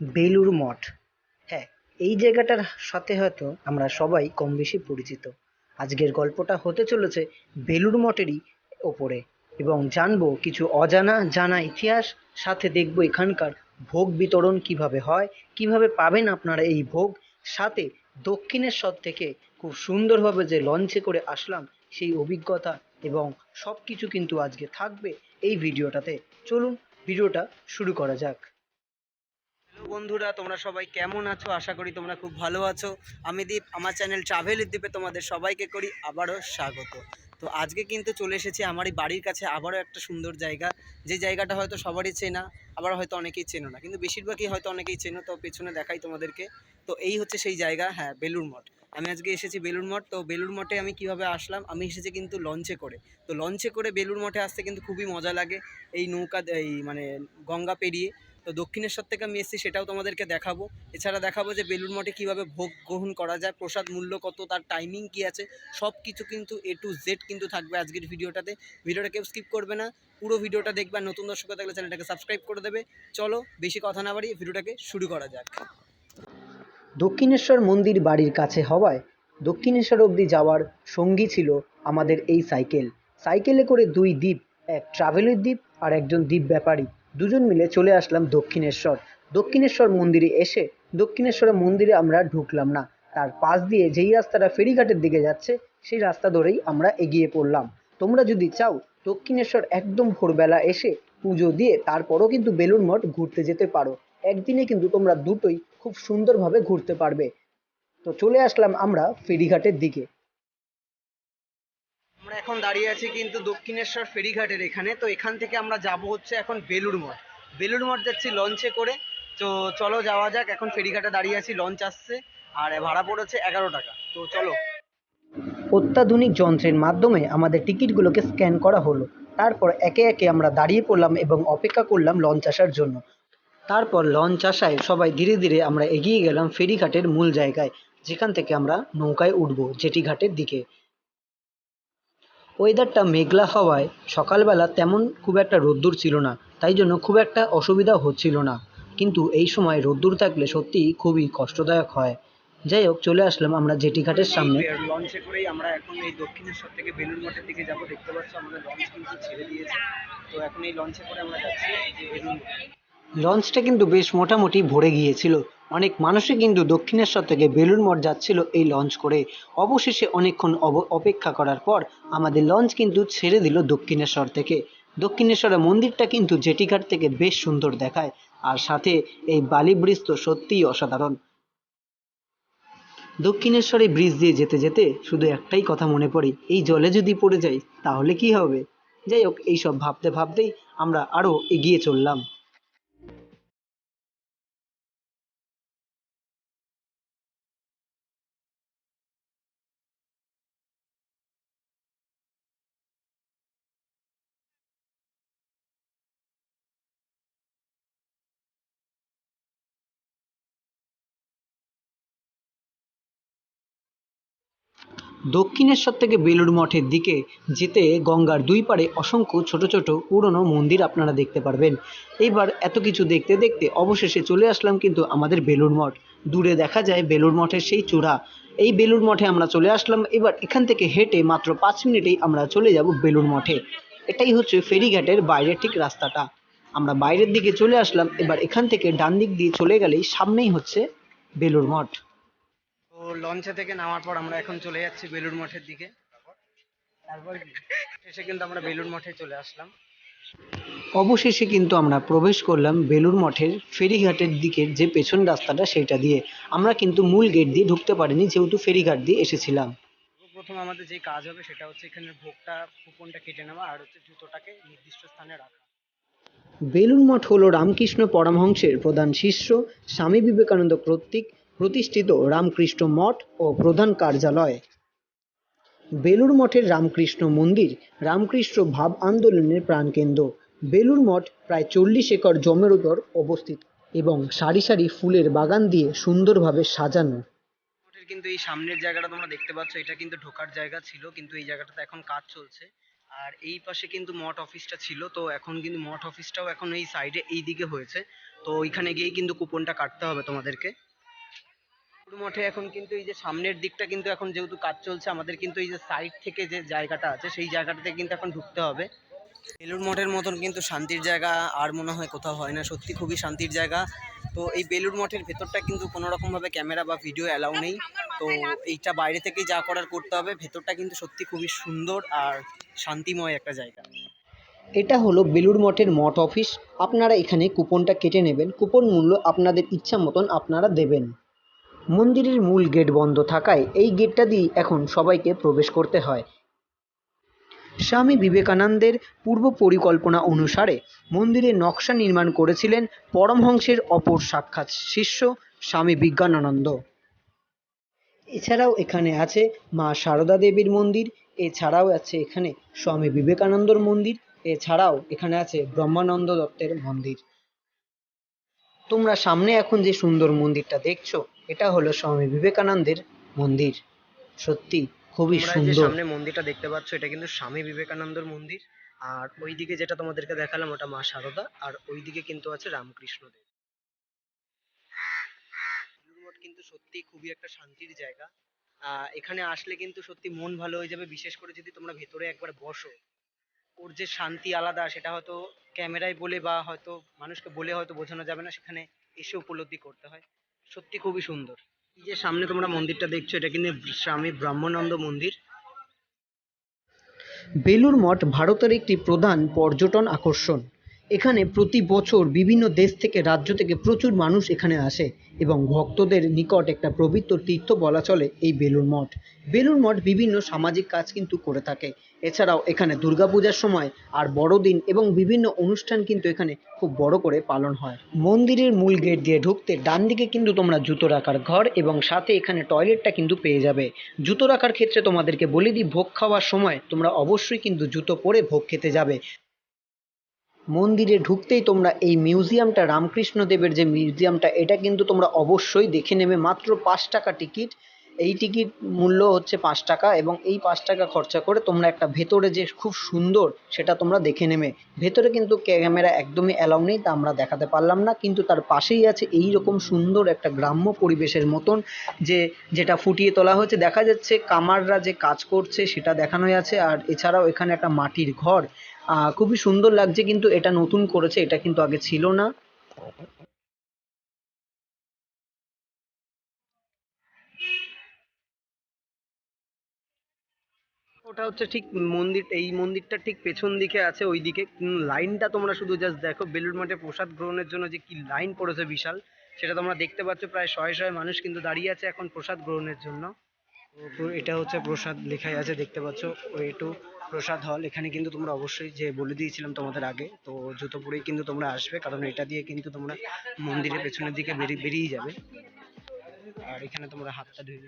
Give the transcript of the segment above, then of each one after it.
বেলুড় মঠ। হ্যাঁ এই জায়গাটার সাথে হয়তো আমরা সবাই কম বেশি পরিচিত। আজকের গল্পটা হতে চলেছে বেলুড় মঠেরই ওপরে এবং জানব কিছু অজানা জানা ইতিহাস, সাথে দেখব এখানকার ভোগ বিতরণ কীভাবে হয়, কীভাবে পাবেন আপনারা এই ভোগ, সাথে দক্ষিণেশ্বর থেকে খুব সুন্দরভাবে যে লঞ্চে করে আসলাম সেই অভিজ্ঞতা এবং সব কিছু কিন্তু আজকে থাকবে এই ভিডিওটাতে। চলুন, ভিডিওটা শুরু করা যাক। বন্ধুরা, তোমরা সবাই কেমন আছো? আশা করি তোমরা খুব ভালো আছো। আমি দীপ, আমার চ্যানেল ট্রাভেলের দ্বীপে তোমাদের সবাইকে করি আবারও স্বাগত। তো আজকে কিন্তু চলে এসেছি আমারই বাড়ির কাছে, আবারও একটা সুন্দর জায়গা। যে জায়গাটা হয়তো সবারই চেনা, আবার হয়তো অনেকেই চেনো না। কিন্তু বেশিরভাগই হয়তো অনেকেই চেনো, তো পেছনে দেখাই তোমাদেরকে। তো এই হচ্ছে সেই জায়গা হ্যাঁ বেলুড় মঠ। আমি আজকে এসেছি বেলুড় মঠ। তো বেলুড় মঠে আমি কীভাবে আসলাম? আমি এসেছি কিন্তু লঞ্চে করে। তো লঞ্চে করে বেলুড় মঠে আসতে কিন্তু খুবই মজা লাগে। এই নৌকা, এই মানে গঙ্গা পেরিয়ে তো দক্ষিণেশ্বর থেকে আমি এসেছি, সেটাও তোমাদেরকে দেখাবো। এছাড়া দেখাবো যে বেলুর মঠে কীভাবে ভোগ গ্রহণ করা যায়, প্রসাদ মূল্য কত, তার টাইমিং কী আছে সব কিছু কিন্তু এ টু জেড কিন্তু থাকবে আজকের ভিডিওটাতে। ভিডিওটা কেউ স্কিপ করবে না, পুরো ভিডিওটা দেখবে নতুন দর্শক থাকলে চ্যানেলটাকে সাবস্ক্রাইব করে দেবে। চলো, বেশি কথা না বাড়িয়ে ভিডিওটাকে শুরু করা যাক। দক্ষিণেশ্বর মন্দির বাড়ির কাছে হওয়ায় দক্ষিণেশ্বর অবধি যাওয়ার সঙ্গী ছিল আমাদের এই সাইকেল। সাইকেলে করে দুই দ্বীপ, এক ট্রাভেলের দ্বীপ আর একজন দ্বীপ ব্যাপারী। দুজন মিলে চলে আসলাম দক্ষিণেশ্বর। দক্ষিণেশ্বর মন্দিরে এসে দক্ষিণেশ্বরের মন্দিরে আমরা ঢুকলাম না। তার পাশ দিয়ে যেই রাস্তাটা ফেরিঘাটের দিকে যাচ্ছে, সেই রাস্তা ধরেই আমরা এগিয়ে পড়লাম। তোমরা যদি চাও, দক্ষিণেশ্বর একদম ভোরবেলা এসে পুজো দিয়ে তারপরও কিন্তু বেলুড় মঠ ঘুরতে যেতে পারো। একদিনে কিন্তু তোমরা দুটোই খুব সুন্দরভাবে ঘুরতে পারবে। তো চলে আসলাম আমরা ফেরিঘাটের দিকে। এখন দাঁড়িয়ে আছি কিন্তু দক্ষিণেশ্বর ফেরিঘাটের এখানে। তো এখান থেকে আমরা যাব হচ্ছে এখন বেলুড় মঠ। বেলুড় মঠ যাচ্ছি লঞ্চে করে। তো চলো যাওয়া যাক, এখন ফেরিঘাটে দাঁড়িয়ে আছি লঞ্চ আসছে। আর ভাড়া পড়েছে এগারো টাকা। তো চলো। অত্যাধুনিক যন্ত্রের মাধ্যমে আমাদের টিকিটগুলোকে স্ক্যান করা হলো। তারপর একে একে আমরা দাঁড়িয়ে পড়লাম এবং অপেক্ষা করলাম লঞ্চ আসার জন্য। তারপর লঞ্চ আসায় সবাই ধীরে ধীরে আমরা এগিয়ে গেলাম ফেরিঘাটের মূল জায়গায়, যেখান থেকে আমরা নৌকায় উঠবো জেটি ঘাটের দিকে। ওয়েদারটা মেঘলা হওয়ায় সকালবেলা তেমন খুব একটা রোদ্দুর ছিল না তাই জন্য খুব একটা অসুবিধা হচ্ছিল না। কিন্তু এই সময় রোদ্দুর থাকলে সত্যিই খুবই কষ্টদায়ক হয়। যাই হোক চলে আসলাম আমরা জেটি ঘাটের সামনে লঞ্চে করেই আমরা এখন এই দক্ষিণেশ্বর থেকে বেলুড় মঠের দিকে যাব। দেখতে পাচ্ছ আমাদের লঞ্চ কিন্তু ছেড়ে দিয়েছে। তো এখন এই লঞ্চে করে আমরা যাচ্ছি লঞ্চটা কিন্তু বেশ মোটামুটি ভরে গিয়েছিল। অনেক মানুষই কিন্তু দক্ষিণেশ্বর থেকে বেলুড় মঠ যাচ্ছিল এই লঞ্চ করে। অবশেষে অনেকক্ষণ অপেক্ষা করার পর আমাদের লঞ্চ কিন্তু ছেড়ে দিল দক্ষিণেশ্বর থেকে। দক্ষিণেশ্বরের মন্দিরটা কিন্তু জেটিঘাট থেকে বেশ সুন্দর দেখায়, আর সাথে এই বালি ব্রিজ তো সত্যিই অসাধারণ। দক্ষিণেশ্বরে ব্রিজ দিয়ে যেতে যেতে শুধু একটাই কথা মনে পড়ে, এই জলে যদি পড়ে যাই তাহলে কি হবে? যাই হোক, এইসব ভাবতে ভাবতেই আমরা আরও এগিয়ে চললাম। দক্ষিণেশ্বর থেকে বেলুড় মঠের দিকে যেতে গঙ্গার দুই পাড়ে অসংখ্য ছোট ছোট পুরনো মন্দির আপনারা দেখতে পারবেন। এইবার এত কিছু দেখতে দেখতে অবশেষে চলে আসলাম কিন্তু আমাদের বেলুড় মঠ। দূরে দেখা যায় বেলুড় মঠের সেই চূড়া। এই বেলুড় মঠে আমরা চলে আসলাম। এবার এখান থেকে হেঁটে মাত্র পাঁচ মিনিটেই আমরা চলে যাব বেলুড় মঠে। এটাই হচ্ছে ফেরিঘাটের বাইরের ঠিক রাস্তাটা। আমরা বাইরের দিকে চলে আসলাম। এবার এখান থেকে ডান দিক দিয়ে চলে গেলেই সামনেই হচ্ছে বেলুড় মঠ। লঞ্চে থেকে নামার পর আমরা এখন চলে যাচ্ছি বেলুড় মঠের দিকে। তারপর এসে কিন্তু আমরা বেলুড় মঠে চলে আসলাম। অবশেষে কিন্তু আমরা প্রবেশ করলাম বেলুড় মঠের ফেরিঘাটের দিকের যে পেছন রাস্তাটা সেটা দিয়ে। আমরা কিন্তু মূল গেট দিয়ে ঢুকতে পারিনি যেহেতু ফেরিঘাট দিয়ে এসেছিলাম। প্রথম আমাদের যে কাজ হবে সেটা হচ্ছে এখানে ভোগটা কুপনটা কেটে নেওয়া আর হচ্ছে জুতোটাকে নির্দিষ্ট স্থানে রাখা। বেলুড় মঠ হলো রামকৃষ্ণ পরমহংসের প্রধান শিষ্য স্বামী বিবেকানন্দ কর্তৃক প্রতিষ্ঠিত রামকৃষ্ণ মঠ ও প্রধান কার্যালয়। বেলুড় মঠের রামকৃষ্ণ মন্দির, রামকৃষ্ণ ভাব আন্দোলনের প্রাণকেন্দ্র। বেলুড় মঠ প্রায় চল্লিশ একর জমির উপর অবস্থিত এবং সারি সারি ফুলের বাগান দিয়ে সুন্দরভাবে সাজানো। মঠের কিন্তু এই সামনের জায়গাটা তোমরা দেখতে পাচ্ছ, এটা কিন্তু ঢোকার জায়গা ছিল, কিন্তু এই জায়গাটাতে এখন কাজ চলছে। আর এই পাশে কিন্তু মঠ অফিসটা ছিল, তো এখন কিন্তু মঠ অফিসটাও এখন এই সাইডে এই দিকে হয়েছে। তো ওইখানে গিয়েই কিন্তু কুপনটা কাটতে হবে তোমাদেরকে। মঠে এখন কিন্তু এই যে সামনের দিকটা কিন্তু এখন যেহেতু কাজ চলছে, আমাদের কিন্তু এই যে সাইড থেকে যে জায়গাটা আছে, সেই জায়গাটাতে কিন্তু এখন ঢুকতে হবে। বেলুড় মঠের মতন কিন্তু শান্তির জায়গা আর মনে হয় কোথাও হয় না, সত্যি খুবই শান্তির জায়গা। তো এই বেলুড় মঠের ভেতরটা কিন্তু কোনো রকমভাবে ক্যামেরা বা ভিডিও অ্যালাউ নেই। তো এইটা বাইরে থেকেই যা করার করতে হবে, ভেতরটা কিন্তু সত্যি খুবই সুন্দর আর শান্তিময় একটা জায়গা। এটা হলো বেলুড় মঠের মঠ অফিস আপনারা এখানে কুপনটা কেটে নেবেন। কুপন মূল্য আপনাদের ইচ্ছা মতন আপনারা দেবেন। মন্দিরের মূল গেট বন্ধ থাকায় এই গেটটা দিয়ে এখন সবাইকে প্রবেশ করতে হয়। স্বামী বিবেকানন্দের পূর্ব পরিকল্পনা অনুসারে মন্দিরের নকশা নির্মাণ করেছিলেন পরমহংসের অপর সাক্ষাৎ শিষ্য স্বামী বিজ্ঞানানন্দ। এছাড়াও এখানে আছে মা সারদা দেবীর মন্দির, এছাড়াও আছে এখানে স্বামী বিবেকানন্দর মন্দির, এছাড়াও এখানে আছে ব্রহ্মানন্দ দত্তের মন্দির। তোমরা সামনে এখন যে সুন্দর মন্দিরটা দেখছ এটা হলো স্বামী বিবেকানন্দের মন্দির। সত্যি খুবই সুন্দর। সামনে মন্দিরটা দেখতে পাচ্ছ এটা কিন্তু স্বামী বিবেকানন্দর মন্দির। আর ওইদিকে যেটা তোমাদেরকে দেখালাম ওটা মা সারদা আর ওইদিকে কিন্তু আছে রামকৃষ্ণ দেব। মঠ কিন্তু সত্যি খুবই একটা শান্তির জায়গা। আহ এখানে আসলে কিন্তু সত্যি মন ভালো হয়ে যাবে বিশেষ করে যদি তোমরা ভেতরে একবার বসো। ওর যে শান্তি আলাদা সেটা হয়তো ক্যামেরায় বলে বা হয়তো মানুষকে বলে হয়তো বোঝানো যাবে না সেখানে এসে উপলব্ধি করতে হয়। সত্যি খুবই সুন্দর। এই যে সামনে তোমরা মন্দিরটা দেখছ, এটা কিন্তু স্বামী ব্রহ্মানন্দ মন্দির। বেলুড় মঠ ভারতের একটি প্রধান পর্যটন আকর্ষণ। এখানে প্রতি বছর বিভিন্ন দেশ থেকে, রাজ্য থেকে প্রচুর মানুষ এখানে আসে এবং ভক্তদের নিকট একটা পবিত্র তীর্থ বলা চলে এই বেলুড় মঠ। বেলুড় মঠ বিভিন্ন সামাজিক কাজ কিন্তু করে থাকে। এছাড়াও এখানে দুর্গাপূজার সময় আর বড়দিন এবং বিভিন্ন অনুষ্ঠান কিন্তু এখানে খুব বড় করে পালন হয়। মন্দিরের মূল গেট দিয়ে ঢুকতে ডান দিকে কিন্তু তোমরা জুতো রাখার ঘর এবং সাথে এখানে টয়লেটটা কিন্তু পেয়ে যাবে। জুতো রাখার ক্ষেত্রে তোমাদেরকে বলে দিই, ভোগ খাওয়ার সময় তোমরা অবশ্যই কিন্তু জুতো পরে ভোগ খেতে যাবে। মন্দিরে ঢুকতেই তোমরা এই মিউজিয়ামটা রামকৃষ্ণদেবের যে মিউজিয়ামটা, এটা কিন্তু তোমরা অবশ্যই দেখে নেবে। মাত্র পাঁচ টাকা টিকিট। এই টিকিট মূল্য হচ্ছে পাঁচ টাকা এবং এই পাঁচ টাকা খরচা করে তোমরা একটা ভেতরে যে খুব সুন্দর সেটা তোমরা দেখে নেবে। ভেতরে কিন্তু ক্যামেরা একদমই অ্যালাউ নেই, তা আমরা দেখাতে পারলাম না। কিন্তু তার পাশেই আছে এই রকম সুন্দর একটা গ্রাম্য পরিবেশের মতন যে, যেটা ফুটিয়ে তোলা হয়েছে। দেখা যাচ্ছে কামাররা যে কাজ করছে সেটা দেখানো আছে। আর এছাড়াও এখানে একটা মাটির ঘর। খুবই সুন্দর লাগছে, কিন্তু এটা নতুন করেছে, এটা কিন্তু আগে ছিল না। হচ্ছে ঠিক মন্দির এই মন্দিরটা ঠিক পেছন দিকে আছে ওইদিকে। উম, লাইনটা তোমরা শুধু জাস্ট দেখো বেলুড় মঠে প্রসাদ গ্রহণের জন্য যে কি লাইন পড়েছে বিশাল সেটা তোমরা দেখতে পাচ্ছ প্রায় শয়ে শয়ে মানুষ কিন্তু দাঁড়িয়ে আছে এখন প্রসাদ গ্রহণের জন্য। এটা হচ্ছে প্রসাদ লেখাই আছে দেখতে পাচ্ছ ওয়ে টু প্রসাদ হল এখানে কিন্তু তোমরা অবশ্যই যে বলে দিয়েছিলাম তোমাদের আগে তো জুতো পরেই কিন্তু তোমরা আসবে কারণ এটা দিয়ে কিন্তু তোমরা মন্দিরের পেছনের দিকে বেরিয়ে বেরিয়ে যাবে। আর এখানে তোমরা হাতটা ধুয়ে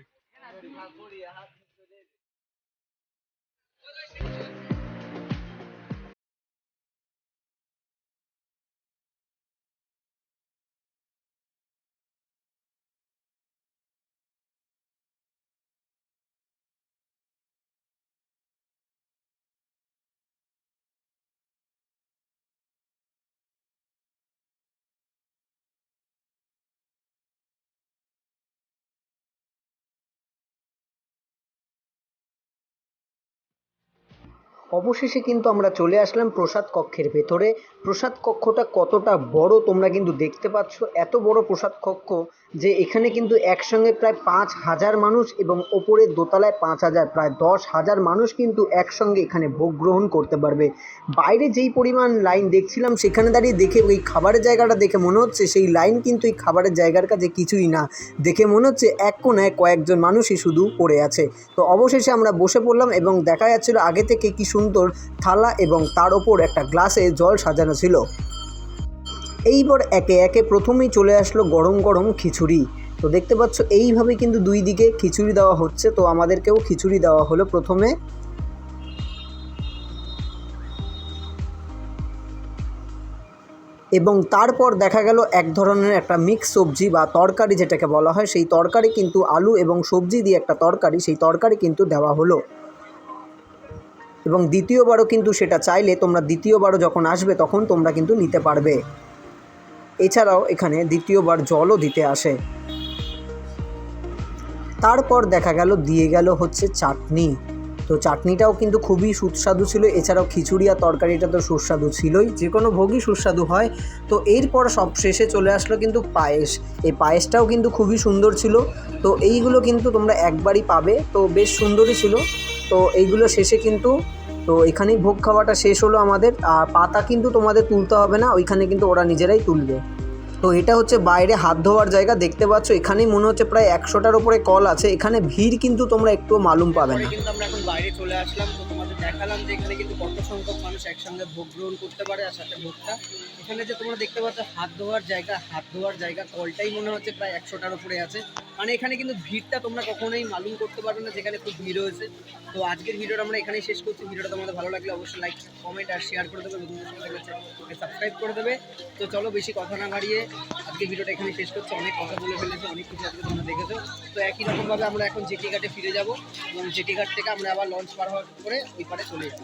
অবশেষে কিন্তু আমরা চলে আসলাম প্রসাদ কক্ষের ভেতরে। প্রসাদ কক্ষটা কতটা বড় তোমরা কিন্তু দেখতে পাচ্ছ। এত বড় প্রসাদ কক্ষ যে এখানে কিন্তু একসঙ্গে প্রায় পাঁচ হাজার মানুষ এবং ওপরের দোতলায় পাঁচ হাজার, প্রায় দশ হাজার মানুষ কিন্তু একসঙ্গে এখানে ভোগ গ্রহণ করতে পারবে। বাইরে যেই পরিমাণ লাইন দেখছিলাম, সেখানে দাঁড়িয়ে দেখে ওই খাবারের জায়গাটা দেখে মনে হচ্ছে, সেই লাইন কিন্তু এই খাবারের জায়গার কাছে কিছুই না। দেখে মনে হচ্ছে এক কোনায় কয়েকজন মানুষই শুধু পড়ে আছে। তো অবশেষে আমরা বসে পড়লাম এবং দেখা যাচ্ছিল আগে থেকে কি সুন্দর থালা এবং তার ওপর একটা গ্লাসে জল সাজানো ছিল। এইবার একে একে প্রথমেই চলে আসলো গরম গরম খিচুড়ি। তো দেখতে পাচ্ছ, এইভাবে কিন্তু দুই দিকে খিচুড়ি দেওয়া হচ্ছে। তো আমাদেরকেও খিচুড়ি দেওয়া হলো প্রথমে। এবং তারপর দেখা গেল এক ধরনের একটা মিক্স সবজি বা তরকারি যেটাকে বলা হয়, সেই তরকারি কিন্তু আলু এবং সবজি দিয়ে একটা তরকারি, সেই তরকারি কিন্তু দেওয়া হলো। এবং দ্বিতীয়বারও কিন্তু সেটা চাইলে তোমরা দ্বিতীয়বারও যখন আসবে তখন তোমরা কিন্তু নিতে পারবে। এছাড়াও এখানে দ্বিতীয়বার জলও দিতে আসে। তারপর দেখা গেল, দিয়ে গেল হচ্ছে চাটনি। তো চাটনিটাও কিন্তু খুবই সুস্বাদু ছিল, এছাড়াও খিচুড়ি আর তরকারিটা তো সুস্বাদু ছিলই, যে কোনো ভোগই সুস্বাদু হয়। তো এরপর সব শেষে চলে আসলো কিন্তু পায়েস। এই পায়েসটাও কিন্তু খুবই সুন্দর ছিল। তো এইগুলো কিন্তু তোমরা একবারই পাবে। তো বেশ সুন্দরই ছিল। তো এইগুলো শেষে কিন্তু তো এখানেই ভোগ খাওয়াটা শেষ হলো আমাদের। আর পাতা কিন্তু তোমাদের তুলতে হবে না, ওইখানে কিন্তু ওরা নিজেরাই তুলবে। তো এটা হচ্ছে বাইরে হাত ধোয়ার জায়গা, দেখতে পাচ্ছ, এখানেই মনে হচ্ছে প্রায় একশোটার উপরে কল আছে। এখানে ভিড় কিন্তু তোমরা একটু মালুম পাবে না। কিন্তু আমরা এখন বাইরে চলে আসলাম। তো তোমাদের দেখালাম যে এখানে কিন্তু কত সংখ্যক মানুষ একসঙ্গে ভোগ গ্রহণ করতে পারে আর সাথে ভোগটা। এখানে যে তোমরা দেখতে পাচ্ছ, হাত ধোয়ার জায়গা, হাত ধোয়ার জায়গা, কলটাই মনে হচ্ছে প্রায় একশোটার উপরে আছে। মানে এখানে কিন্তু ভিড়টা তোমরা কখনোই মালুম করতে পারবে না, যেখানে খুব ভিড় হয়েছে। তো আজকের ভিডিওটা আমরা এখানেই শেষ করছি। ভিডিওটা তোমাদের ভালো লাগলে অবশ্যই লাইক কমেন্ট আর শেয়ার করে দেবে। সাবস্ক্রাইব করে দেবে। তো চলো বেশি কথা না বাড়িয়ে আজকে ভিডিওটা এখানে শেষ করছি। অনেক কথা বলে ফেলেছে, অনেক কিছু আজকে তোমরা দেখেছ। তো একই রকমভাবে আমরা এখন জেটি ঘাটে ফিরে যাব এবং জেটি ঘাট থেকে আমরা আবার লঞ্চ পার হওয়ার করে ওই পারে চলে যাব।